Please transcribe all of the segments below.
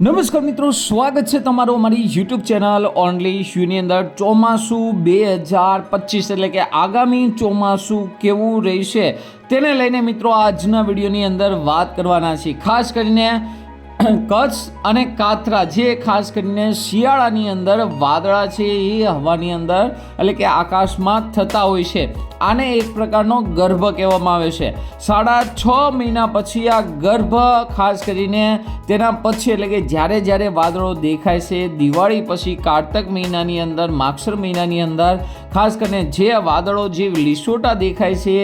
નમસ્કાર મિત્રો, સ્વાગત છે તમારું અમારી યુટ્યુબ ચેનલ ઓનલી શ્યુની અંદર. ચોમાસું બે હજાર પચીસ એટલે કે આગામી ચોમાસું કેવું રહેશે તેને લઈને મિત્રો આજના વિડીયોની અંદર વાત કરવાના છીએ. ખાસ કરીને કચ્છ અને કાથરા, જે ખાસ કરીને શિયાળાની અંદર વાદળા છે એ હવાની અંદર, એટલે કે આકાશમાં થતા હોય છે. આને એક પ્રકારનો ગર્ભ કહેવામાં આવે છે. સાડા છ મહિના પછી આ ગર્ભ, ખાસ કરીને તેના પછી, એટલે કે જ્યારે જ્યારે વાદળો દેખાય છે, દિવાળી પછી, કારતક મહિનાની અંદર માગસર મહિનાની અંદર, ખાસ કરીને જે વાદળો, જે લીસોટા દેખાય છે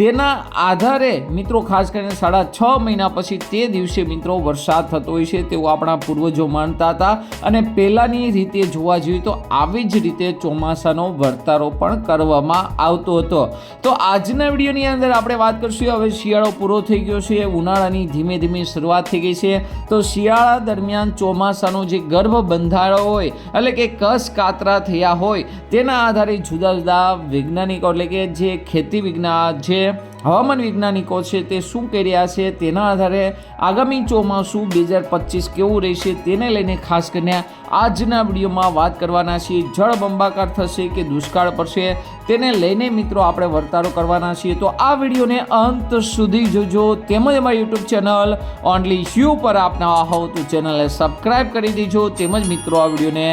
તેના આધારે મિત્રો ખાસ કરીને સાડા છ મહિના પછી તે દિવસે મિત્રો વરસાદ થતો હોય છે તેવું આપણા પૂર્વજો માનતા હતા. અને પહેલાંની રીતે જોવા જોઈએ તો આવી જ રીતે ચોમાસાનો વર્તારો પણ કરવામાં આવતો હતો. તો આજના વિડીયોની અંદર આપણે વાત કરીશું, હવે શિયાળો પૂરો થઈ ગયો છે, ઉનાળાની ધીમે ધીમે શરૂઆત થઈ ગઈ છે. તો શિયાળા દરમિયાન ચોમાસાનો જે ગર્ભ બંધાયો હોય, એટલે કે કસ કાતરા થયા હોય, તેના આધારે જુદા જુદા વૈજ્ઞાનિકો, એટલે કે જે ખેતી વિજ્ઞાન જે હવામાન વૈજ્ઞાનિકો છે તે શું કરી રહ્યા છે તેના આધારે આગામી ચોમાસું બે હજાર પચીસ કેવું રહેશે તેને લઈને ખાસ કરીને આજના વિડીયોમાં વાત કરવાના છીએ. જળ બંબાકાર થશે કે દુષ્કાળ પડશે તેને લઈને મિત્રો આપણે વર્તારો કરવાના છીએ. તો આ વિડીયોને અંત સુધી જોજો. તેમજ અમારી યુટ્યુબ ચેનલ ઓનલી શ્યુ પર આપના હોવ તો ચેનલને સબસ્ક્રાઈબ કરી દેજો. તેમજ મિત્રો આ વિડીયોને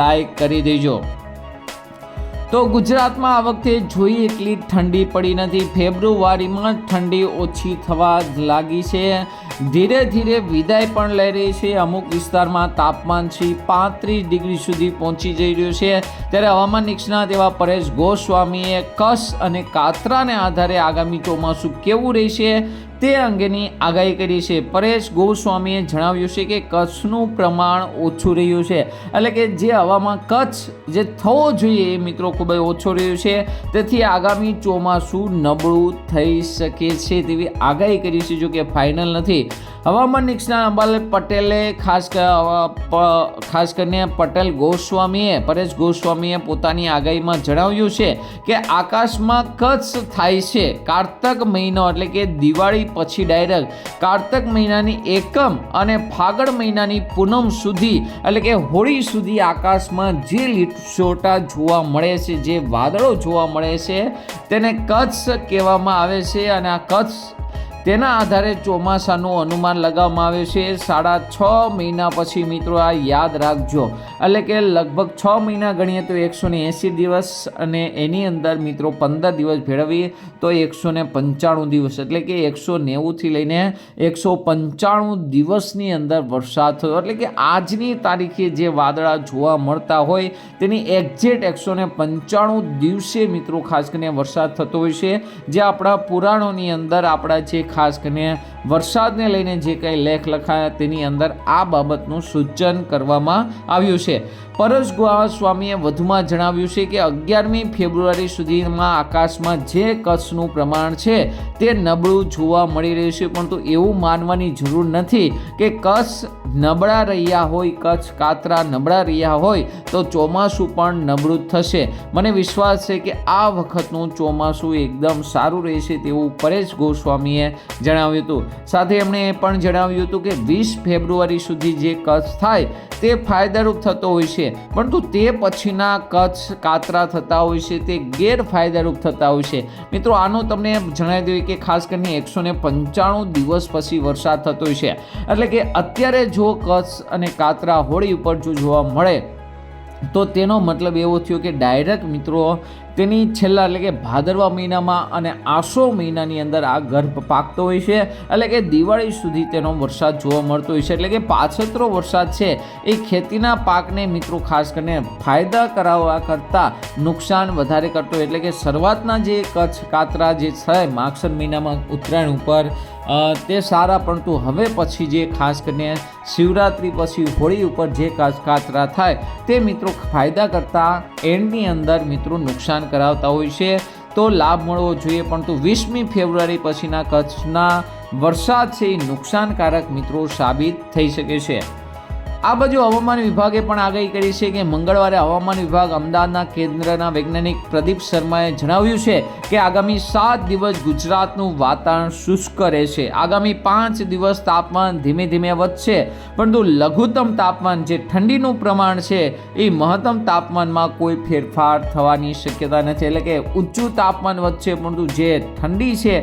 લાઈક કરી દેજો. તો ગુજરાતમાં આ વખતે જોઈએ એટલી ઠંડી પડી નથી. ફેબ્રુઆરીમાં ઠંડી ઓછી થવા લાગી છે. ધીરે ધીરે વિદાય પણ લઈ રહી છે. અમુક વિસ્તારમાં તાપમાન છે પાંત્રીસ ડિગ્રી સુધી પહોંચી જઈ રહ્યું છે. ત્યારે હવામાન નિષ્ણાત એવા પરેશ ગોસ્વામીએ કશ અને કાતરાને આધારે આગામી ચોમાસું કેવું રહેશે? તે અંગેની આગાહી કરી છે. પરેશ ગોસ્વામીએ જણાવ્યું છે કે કચ્છનું પ્રમાણ ઓછું રહ્યું છે. એટલે કે જે હવામાં કચ્છ જે થવો જોઈએ એ મિત્રો ખૂબ જ ઓછો રહ્યું છે. તેથી આગામી ચોમાસું નબળું થઈ શકે છે તેવી આગાહી કરી છે જો કે ફાઇનલ નથી. હવામાન નિષ્ણાત અંબાલ પટેલે ખાસ ખાસ કરીને પટેલ ગોસ્વામીએ, પરેશ ગોસ્વામીએ પોતાની આગાહીમાં જણાવ્યું છે કે આકાશમાં કચ્છ થાય છે. કારતક મહિનો એટલે કે દિવાળી પછી ડાયરેક્ટ કારતક મહિનાની એકમ અને ફાગણ મહિનાની પૂનમ સુધી એટલે કે હોળી સુધી આકાશમાં જે લીટસોટા જોવા મળે છે, જે વાદળો જોવા મળે છે, તેને કચ્છ કહેવામાં આવે છે અને આ કચ્છ તેના આધારે ચોમાસાનું અનુમાન લગાવવામાં આવે છે. સાડા છ મહિના પછી મિત્રો આ યાદ રાખજો. એટલે કે લગભગ છ મહિના ગણીએ તો એકસો એંસી દિવસ અને એની અંદર મિત્રો પંદર દિવસ ભેળવીએ તો એકસો પંચાણું દિવસ. એટલે કે એકસો નેવુંથી લઈને એકસો પંચાણું દિવસની અંદર વરસાદ થયો. એટલે કે આજની તારીખે જે વાદળા જોવા મળતા હોય તેની એક્ઝેક્ટ એકસો ને પંચાણું દિવસે મિત્રો ખાસ કરીને વરસાદ થતો હોય છે. જે આપણા પુરાણોની અંદર આપણા જે ખાસ કરીને વરસાદને લઈને જે કંઈ લેખ લખાયા તેની અંદર આ બાબતનું સૂચન કરવામાં આવ્યું છે. પરેશ સ્વામીએ વધુમાં જણાવ્યું છે કે અગિયારમી ફેબ્રુઆરી સુધીમાં આકાશમાં જે કચ્છનું પ્રમાણ છે તે નબળું જોવા મળી રહ્યું છે. પરંતુ એવું માનવાની જરૂર નથી કે કચ્છ નબળા રહ્યા હોય, કચ્છ કાતરા નબળા રહ્યા હોય તો ચોમાસું પણ નબળું થશે. મને વિશ્વાસ છે કે આ વખતનું ચોમાસું એકદમ સારું રહેશે તેવું પરેશ ગોસ્વામીએ જણાવ્યું હતું. સાથે એમણે એ પણ જણાવ્યું હતું કે વીસ ફેબ્રુઆરી સુધી જે કચ્છ થાય તે ફાયદારૂપ થતો હોય છે. પરંતુ તે પછીના કચ્છ કાતરા થતા હોય છે, તે ગેરફાયદારૂપ થતા હોય છે. મિત્રો, આનો તમને જણાવી દઈએ કે ખાસ કરીને એકસો ને પંચાણું દિવસ પછી વરસાદ થતો હોય છે. એટલે કે અત્યારે જો કચ્છ અને કાતરા હોળી ઉપર જો જોવા મળે તો તેનો મતલબ એવો થયો કે ડાયરેક્ટ મિત્રો તેની છેલ્લા એટલે કે ભાદરવા મહિનામાં અને આસો મહિનાની અંદર આ ગર્ભ પાકતો હોય છે. એટલે કે દિવાળી સુધી તેનો વરસાદ જોવા મળતો હોય છે. એટલે કે પાછતરો વરસાદ છે એ ખેતીના પાકને મિત્રો ખાસ કરીને ફાયદા કરાવવા કરતાં નુકસાન વધારે કરતો એટલે કે શરૂઆતના જે કચ્છ કાતરા જે છે માગસર મહિનામાં ઉત્તરાયણ ઉપર તે સારા, પરંતુ હવે પછી જે ખાસ કરીને શિવરાત્રિ પછી હોળી ઉપર જે કાચરા થાય, તે મિત્રો ફાયદા કરતાં એન્ડની અંદર મિત્રો નુકસાન કરાવતા હોય છે. તો લાભ મળવો જોઈએ, પરંતુ વીસમી ફેબ્રુઆરી પછીના કચ્છના વરસાદ છે એ નુકસાનકારક મિત્રો સાબિત થઈ શકે છે. આ બાજુ હવામાન વિભાગે પણ આગાહી કરી છે કે મંગળવારે હવામાન વિભાગ અમદાવાદના કેન્દ્રના વૈજ્ઞાનિક પ્રદીપ શર્માએ જણાવ્યું છે કે આગામી સાત દિવસ ગુજરાતનું વાતાવરણ શુષ્ક રહેશે. આગામી પાંચ દિવસ તાપમાન ધીમે ધીમે વધશે, પરંતુ લઘુત્તમ તાપમાન જે ઠંડીનું પ્રમાણ છે, એ મહત્તમ તાપમાનમાં કોઈ ફેરફાર થવાની શક્યતા નથી. એટલે કે ઊંચું તાપમાન વધશે, પરંતુ જે ઠંડી છે,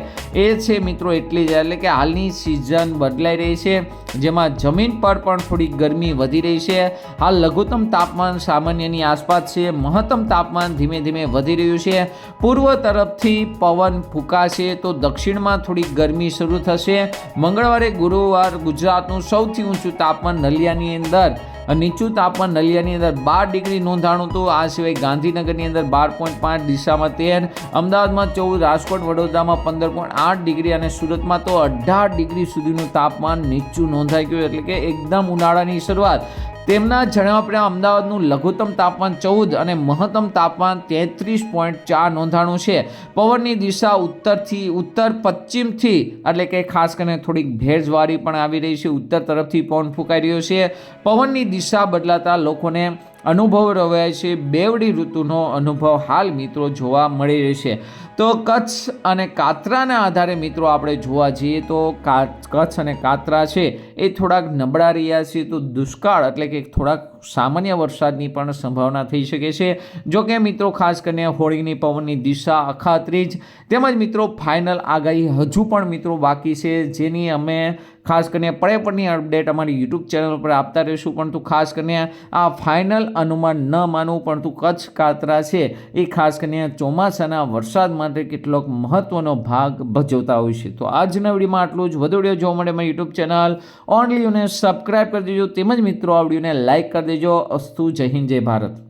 એ છે મિત્રો એટલી જ. એટલે કે હાલની સિઝન બદલાઈ રહી છે, જેમાં જમીન પર પણ થોડી ગરમી વધી રહી છે. હાલ લઘુત્તમ તાપમાન સામાન્યની આસપાસ છે. મહત્તમ તાપમાન ધીમે ધીમે વધી રહ્યું છે. પૂર્વ તરફથી પવન ફૂંકાશે તો દક્ષિણમાં થોડી ગરમી શરૂ થશે. મંગળવારે ગુરુવાર ગુજરાતનું સૌથી ઊંચું તાપમાન નલિયાની અંદર નીચું તાપમાન નલિયાની અંદર બાર ડિગ્રી નોંધાણું હતું. આ સિવાય ગાંધીનગરની અંદર બાર પોઈન્ટ પાંચ, ડીસામાં તેર, અમદાવાદમાં ચૌદ, રાજકોટ, વડોદરામાં પંદર પોઈન્ટ આઠ ડિગ્રી અને સુરતમાં તો અઢાર ડિગ્રી સુધીનું તાપમાન નીચું નોંધાઈ ગયું. એટલે કે એકદમ ઉનાળાની શરૂઆત. તેમના જણાવ્યા પ્રમાણે અમદાવાદનું લઘુત્તમ તાપમાન ચૌદ અને મહત્તમ તાપમાન તેત્રીસ પોઈન્ટ ચાર નોંધાણું છે. પવનની દિશા ઉત્તરથી, ઉત્તર પશ્ચિમથી, એટલે કે ખાસ કરીને થોડીક ભેજવાળી પણ આવી રહી છે. ઉત્તર તરફથી પવન ફૂંકાઈ રહ્યો છે. પવનની દિશા બદલાતા લોકોને અનુભવ રવાય છે. બેવડી ઋતુનો અનુભવ હાલ મિત્રો જોવા મળી રહેશે તો કચ્છ અને કાતરાના આધારે મિત્રો આપણે જોવા જઈએ તો કચ્છ અને કાતરા છે એ થોડાક નબળા રહ્યા છે. તો દુષ્કાળ એટલે કે થોડાક સામાન્ય વરસાદની પણ સંભાવના થઈ શકે છે. જો કે મિત્રો ખાસ કરીને હોળીની પવનની દિશા અખાત્રીજ તેમજ મિત્રો ફાઇનલ આગાહી હજુ પણ મિત્રો બાકી છે, જેની અમે ખાસ કરીને પડે પળની અપડેટ અમારી યુટ્યુબ ચેનલ પર આપતા રહીશું. પરંતુ ખાસ કરીને આ ફાઇનલ અનુમાન ન માનવું, પરંતુ કચ્છ કાતરા છે, એ ખાસ કરીને ચોમાસાના વરસાદ માટે કેટલોક મહત્ત્વનો ભાગ ભજવતા હોય છે. તો આજના વિડીયોમાં આટલું જ. વધુ વીડિયો જોવા માટે મારી યુટ્યુબ ચેનલ ઓનલી યુને સબસ્ક્રાઈબ કરી દેજો. તેમજ મિત્રો, આ વિડીયોને લાઇક કરી દેજો. અસ્તુ જય હિન્દ, જય ભારત.